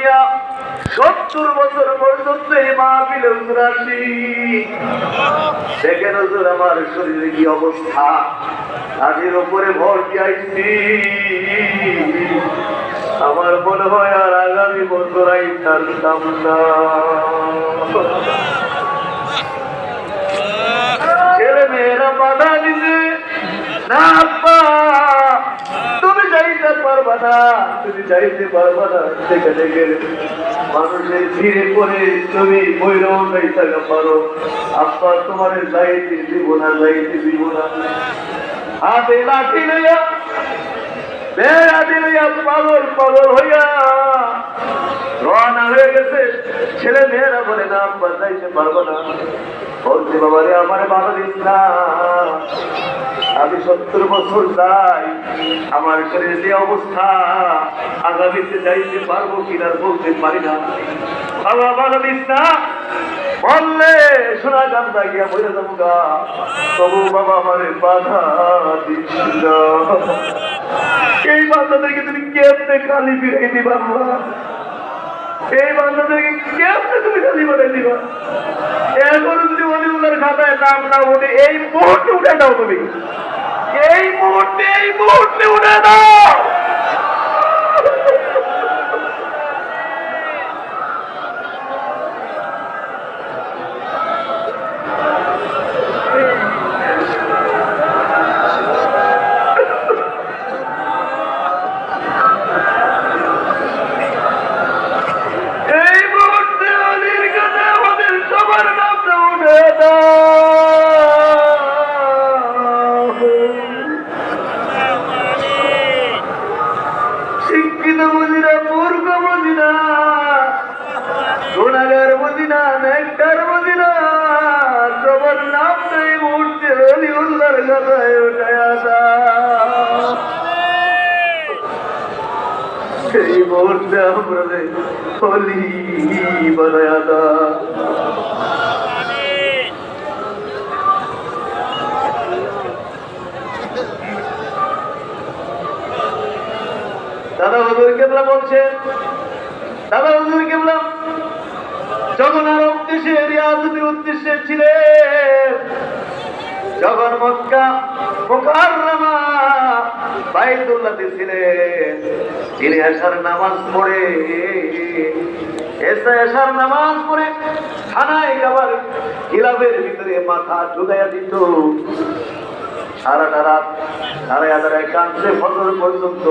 দিয়া সত্তর বছর পর্যন্ত এই মাহফিল আসি। দেখেন হুজুর, আমার শরীরে কি অবস্থা? কাজের উপরে ভর দিয়েছি আমার মনে হয় আর আগামী বছর আই থাকতাম না। ছেলে মেয়েরা বাধা দিছে, না পারবা তুমি যাইতে পারবা সেখানে গেলে মানুষের ভিড়ে পড়ে তুমি বৈরও যাইতে পারো। আব্বা, তোমার যাইতে দিব না যাইতে দিব না। হাতে লাঠি লইয়া, বেড়া দিলইয়া পাগল পাগল হইয়া রওনা হয়ে গেছে। ছেলে মেয়েরা বলে, না, আব্বা, যাইতে পারব না। বলছে বাবা রে আমার বাধা দিস না আমি সত্তর বছর যাই, আমার শরীরে যে অবস্থা, আগামীতে যাইতে পারব কিনা বলতে পারি না। বাবা বাধা দিস না, বললে শোনা গান্দা গিয়া বলে যাব গা। তবু বাবা আমার বাধা না। এই বাচ্চাদেরকে তুমি কেমনে খালি ফিরে দিবা? এই বাচ্চাদেরকে কেমনে তুমি খালি করে দিবা খাতায় নাম না উঠে এই মুহূর্তে উঠে দাও তুমি। এই মুহূর্তে এই মুহূর্তে উঠে দাও। শিক্ষিত মদিনা, পূর্ব মদিনা গুণাগার মদিনা নেকর মদিনা সবার নাম নেই মুহূর্তে রলি উল্লার কথায় উঠে সেই মুহূর্তে আমরা হলি বানায় দাদা হুজুর কেবলা বলছেন, দাদা হুজুর কেবলা যখন আর উদ্দেশ্যে রিয়াজতের উদ্দেশ্যে ছিলেন। যখন মক্কা মোকাররমা বাইতুল্লাহতে ছিলেন। তিনি এশার নামাজ পড়ে, এসা এশার নামাজ পড়ে, থানায় আবার হিলাবের ভিতরে মাথা ঢুকাইয়া দিত। দাঁড়ায়া কাঁদছে পর্যন্ত।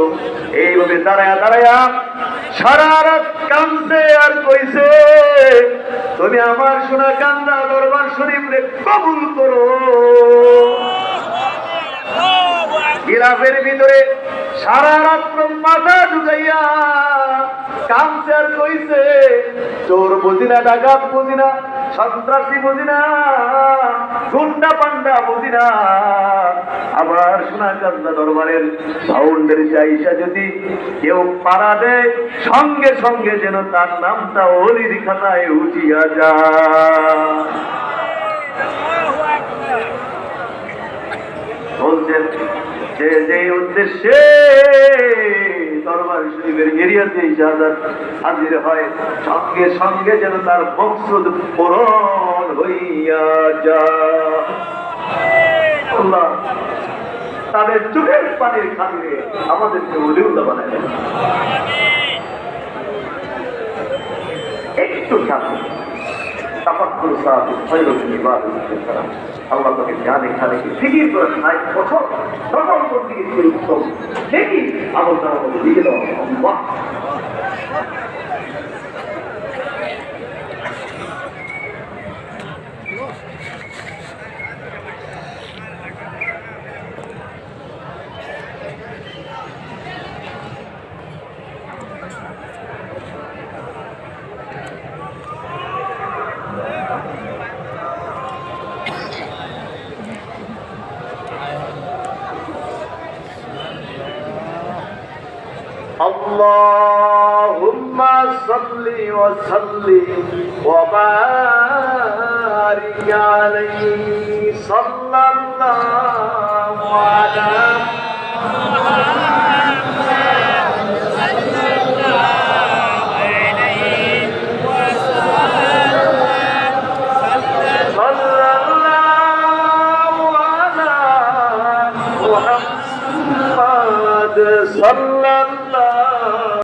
দাঁড়ায়া আর কইছে, তুমি আমার শোনা কান্দা দরবার শরীফ রে কবুল করো। গিলাফের ভিতরে সারা রাত্র মাথা ঢুকাইয়া কামছে আর কইছে, চোর বুঝি না ডাকাত বুঝি না সন্ত্রাসী বুঝি না, গুন্ডা পান্ডা বুঝি না। আবার সোনা কান্দা দরবারের বাউন্ডারি চাইসা যদি কেউ পাড়া দেয়, সঙ্গে সঙ্গে যেন তার নামটা অলির খাতায় উঠিয়া যায়। বলছেন, যে যে উদ্দেশ্যে দরবার শরীফের এরিয়াতে ইজাজত হাজির হয়। সঙ্গে সঙ্গে যেন তার মকসুদ পূরণ হইয়া আল্লাহ তাদের চোখের পানির খাতিরে আমাদেরকে উলিউল্লা বানায় একটু সাথে তাপাক্কুর সাথে খৈরুল ইবাদত করা আল্লাহ তোকে জ্ঞান এখানে ফিকির করে খাই বছর তখন করতে দিকে উত্তম দেখি আমল তার মধ্যে দিয়ে দাও اللهم صل وسلم وبارك عليه صلى الله على صلى الله